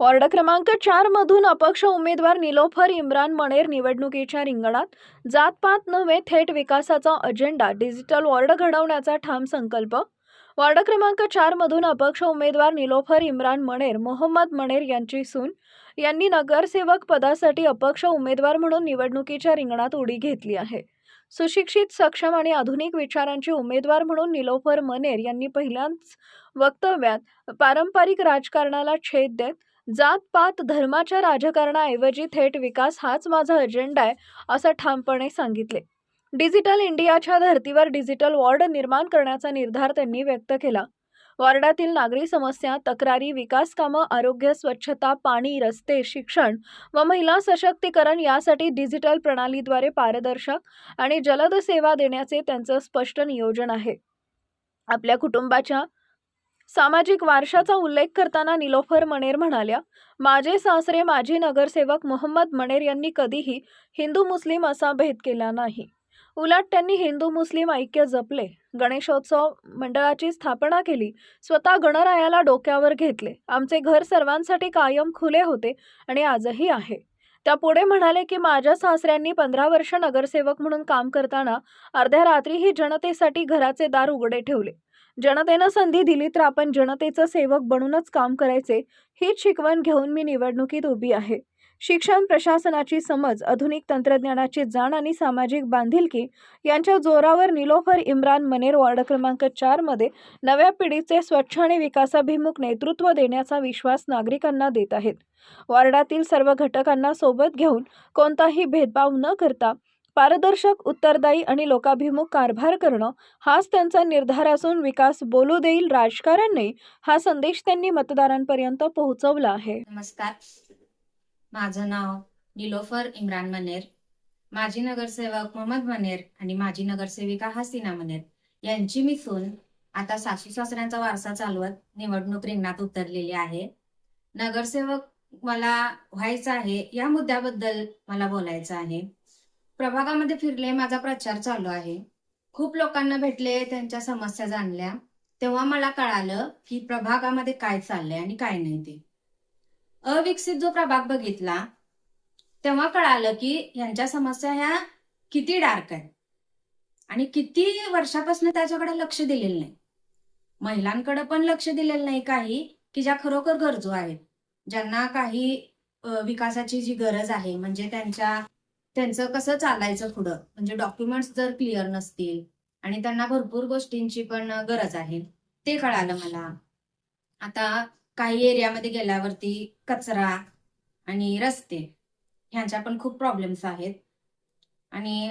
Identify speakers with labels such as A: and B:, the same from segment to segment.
A: Ward क्रमांक चार मधून अपक्ष उमेदवार निलोफर इम्रान मणेर निवडणुकीच्या रिंगणात. जातपात नव्हे थेट विकासाचा अजेंडा डिजिटल वॉर्ड घडवण्याचा ठाम संकल्प. वॉर्ड क्रमांक चार मधून अपक्ष उमेदवार निलोफर इम्रान मणेर मोहम्मद मणेर यांची सून. यांनी नगरसेवक पदासाठी अपक्ष उमेदवार म्हणून निवडणुकीच्या रिंगणात उडी घेतली आहे. सुशिक्षित सक्षम आणि आधुनिक विचारांचे उमेदवार म्हणून निलोफर मनेर यांनी पहिल्याच वक्तव्यात पारंपरिक राजकारणाला छेद देत जात पात धर्माच्या राजकारणाऐवजी थेट विकास हाच माझा अजेंडा आहे असं ठामपणे सांगितले. डिजिटल इंडियाच्या धर्तीवर डिजिटल वॉर्ड निर्माण करण्याचा निर्धार त्यांनी व्यक्त केला. वॉर्डातील नागरी समस्या तक्रारी विकास कामं आरोग्य स्वच्छता पाणी रस्ते शिक्षण व महिला सशक्तीकरण यासाठी डिजिटल प्रणालीद्वारे पारदर्शक आणि जलद सेवा देण्याचे त्यांचं स्पष्ट नियोजन आहे. आपल्या कुटुंबाच्या सामाजिक वारशाचा उल्लेख करताना निलोफर मणेर म्हणाल्या माझे सासरे माजी नगरसेवक मोहम्मद मणेर यांनी कधीही हिंदू मुस्लिम असा भेद केला नाही. उलट त्यांनी हिंदू मुस्लिम ऐक्य जपले. गणेशोत्सव मंडळाची स्थापना केली. स्वतः गणरायाला डोक्यावर घेतले. आमचे घर सर्वांसाठी कायम खुले होते आणि आजही आहे. त्या पुढे म्हणाले की माझ्या सासऱ्यांनी पंधरा वर्ष नगरसेवक म्हणून काम करताना अर्ध्या रात्रीही जनतेसाठी घराचे दार उघडे ठेवले. जनतेनं संधी दिली तर आपण जनतेचं सेवक बनूनच काम करायचे हीच शिकवण घेऊन मी निवडणुकीत उभी आहे. शिक्षण प्रशासनाची समज आधुनिक तंत्रज्ञानाची जाण आणि सामाजिक बांधिलकी यांच्या जोरावर निलोफर इम्रान मनेर वॉर्ड क्रमांक चारमध्ये नव्या पिढीचे स्वच्छ आणि विकासाभिमुख नेतृत्व देण्याचा विश्वास नागरिकांना देत आहेत. वॉर्डातील सर्व घटकांना सोबत घेऊन कोणताही भेदभाव न करता पारदर्शक उत्तरदायी आणि लोकाभिमुख कारभार करणं हाच त्यांचा निर्धार असून विकास बोलू देईल राजकारण नाही हा संदेश त्यांनी मतदारांपर्यंत पोहोचवला आहे.
B: नमस्कार. माझं नाव निलोफर इम्रान मनेर माजी नगरसेवक मोहम्मद मनेर आणि माजी नगरसेविका हसीना मनेर यांची मी सून आता सासू सासऱ्यांचा वारसा चालवत निवडणूक रिंगणात उतरलेली आहे. नगरसेवक मला व्हायचं आहे या मुद्द्याबद्दल मला बोलायचं आहे. प्रभागामध्ये फिरले माझा प्रचार चालू आहे. खूप लोकांना भेटले त्यांच्या समस्या जाणल्या. तेव्हा मला कळालं की प्रभागामध्ये काय चाललंय आणि काय नाही ते. अविकसित जो प्रभाग बघितला तेव्हा कळालं की यांच्या समस्या ह्या किती डार्क आहेत. आणि किती वर्षापासून त्याच्याकडे लक्ष दिलेलं नाही. महिलांकडे पण लक्ष दिलेलं नाही काही की ज्या खरोखर गरजू आहेत. ज्यांना काही विकासाची जी गरज आहे म्हणजे त्यांच्या त्यांचं कसं चालायचं पुढं? म्हणजे डॉक्युमेंट्स जर क्लिअर नसतील आणि त्यांना भरपूर गोष्टींची पण गरज आहे. ते कळालं मला. आता काही एरियामध्ये गेल्यावरती कचरा आणि रस्ते ह्यांच्या पण खूप प्रॉब्लेम्स आहेत. आणि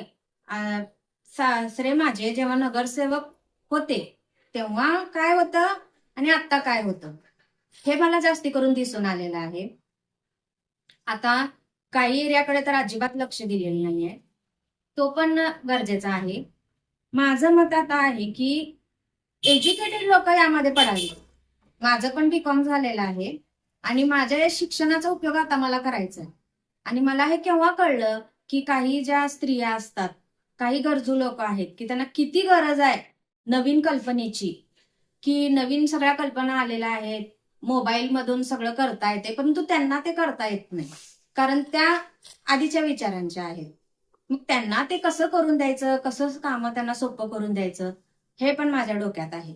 B: सासरे माझे जेव्हा नगरसेवक होते तेव्हा काय होतं आणि आता काय होतं हे मला जास्ती करून दिसून आलेलं आहे. आता काही एरियाकडे तर अजिबात लक्ष दिलेलं नाहीये. तो पण गरजेचा आहे. माझं मत आता आहे की एज्युकेटेड लोक यामध्ये पडावी माझं पण बीकॉम झालेलं आहे. आणि माझ्या या शिक्षणाचा उपयोग आता मला करायचा आहे आणि मला हे केव्हा कळलं की काही ज्या स्त्रिया असतात काही गरजू लोक आहेत की त्यांना किती गरज आहे नवीन कल्पनेची की नवीन सगळ्या कल्पना आलेल्या आहेत मोबाईल मधून सगळं करता येते परंतु त्यांना ते करता येत नाही. कारण त्या आधीच्या विचारांच्या आहेत. मग त्यांना ते कसं करून द्यायचं कसं कामं त्यांना सोपं करून द्यायचं हे पण माझ्या डोक्यात आहे.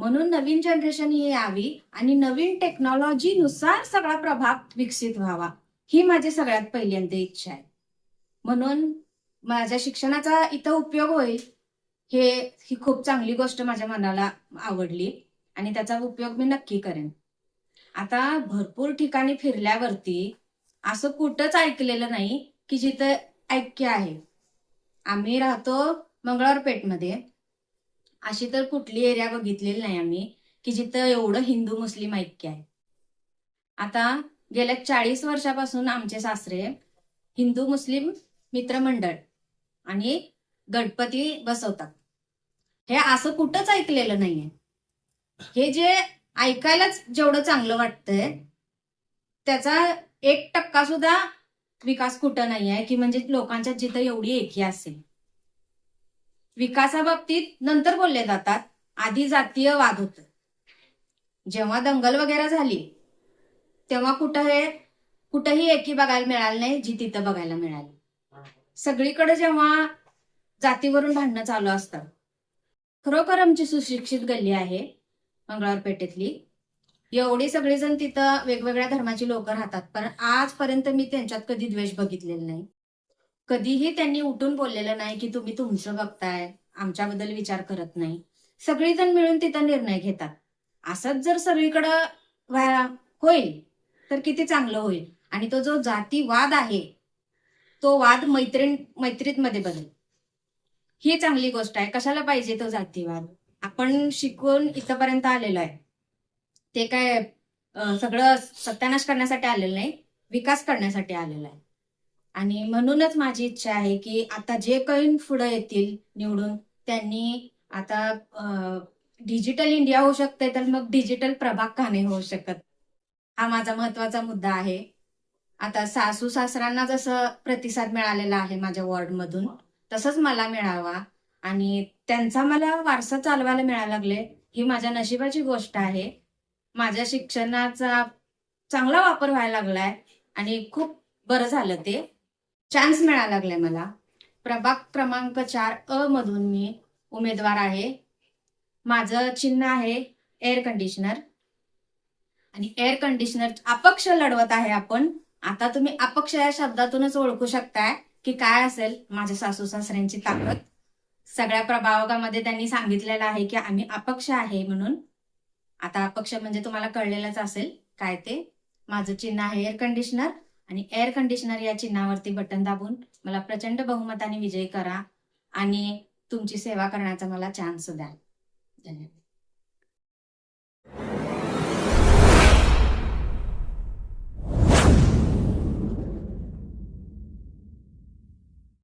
B: म्हणून नवीन जनरेशन ही यावी आणि नवीन टेक्नॉलॉजीनुसार सगळा प्रभाग विकसित व्हावा. ही माझी सगळ्यात पहिल्यांदा इच्छा आहे. म्हणून माझ्या शिक्षणाचा इथं उपयोग होईल हे ही खूप चांगली गोष्ट माझ्या मनाला आवडली आणि त्याचा उपयोग मी नक्की करेन. आता भरपूर ठिकाणी फिरल्यावरती असं कुठंच ऐकलेलं नाही की जिथं ऐक्य आहे. आम्ही राहतो मंगळवारपेठमध्ये अशी तर कुठली एरिया बघितलेली नाही आम्ही की जिथं एवढं हिंदू मुस्लिम ऐक्य आहे. आता गेल्या चाळीस वर्षापासून आमचे सासरे हिंदू मुस्लिम मित्रमंडळ आणि गणपती बसवतात. हे असं कुठंच ऐकलेलं नाहीये. हे जे ऐकायलाच जेवढं चांगलं वाटतंय त्याचा एक टक्का सुद्धा विकास कुठं नाही आहे की म्हणजे लोकांच्या जिथं एवढी एकी असेल. विकासाबाबतीत नंतर बोलले जातात. आधी जातीय वाद होत. जेव्हा दंगल वगैरे झाली तेव्हा कुठं हे कुठंही एकी बघायला मिळालं नाही जी तिथं बघायला मिळाली. सगळीकडे जेव्हा जातीवरून भांडणं चालू असतात खरोखर आमची सुशिक्षित गल्ली आहे मंगळवार पेठेतली. एवढी सगळेजण तिथं वेगवेगळ्या धर्माची लोक राहतात पण आजपर्यंत मी त्यांच्यात कधी द्वेष बघितलेला नाही. कधीही त्यांनी उठून बोललेलं नाही की तुम्ही तुमचं बघताय आमच्याबद्दल विचार करत नाही. सगळीजण मिळून तिथं निर्णय घेतात. असंच जर सगळीकडं व्हायला होईल तर किती चांगलं होईल. आणि तो जो जातीवाद आहे तो वाद मैत्रीण मैत्रीत मध्ये बदल. ही चांगली गोष्ट आहे. कशाला पाहिजे तो जातीवाद? आपण शिकून इथपर्यंत आलेलो आहे. ते काय सगळं सत्यानाश करण्यासाठी आलेलं नाही विकास करण्यासाठी आलेला आहे. आणि म्हणूनच माझी इच्छा आहे की आता जे काही पुढे येतील निवडून त्यांनी आता डिजिटल इंडिया होऊ शकते तर मग डिजिटल प्रभाग का नाही होऊ शकत? हा माझा महत्त्वाचा मुद्दा आहे. आता सासू सासऱ्यांना जसं प्रतिसाद मिळालेला आहे माझ्या वॉर्डमधून तसंच मला मिळावा आणि त्यांचा मला वारसा चालवायला मिळायला लागले ही माझ्या नशिबाची गोष्ट आहे. माझ्या शिक्षणाचा चांगला वापर व्हायला लागलाय आणि खूप बरं झालं ते. चान्स मिळायला लागलाय मला. प्रभाग क्रमांक चार अ मधून मी उमेदवार आहे. माझं चिन्ह आहे एअर कंडिशनर आणि एअर कंडिशनर अपक्ष लढवत आहे आपण. आता तुम्ही अपक्ष या शब्दातूनच ओळखू शकताय की काय असेल माझ्या सासू सासऱ्यांची ताकद. सगळ्या प्रभावकामध्ये त्यांनी सांगितलेलं आहे की आम्ही अपक्ष आहे म्हणून. आता अपक्ष म्हणजे तुम्हाला कळलेलंच असेल काय ते. माझं चिन्ह आहे एअर कंडिशनर आणि एअर कंडिशनर या चिन्हावरती बटन दाबून मला प्रचंड बहुमताने विजयी करा आणि तुमची सेवा करण्याचा मला चान्स द्या. धन्यवाद.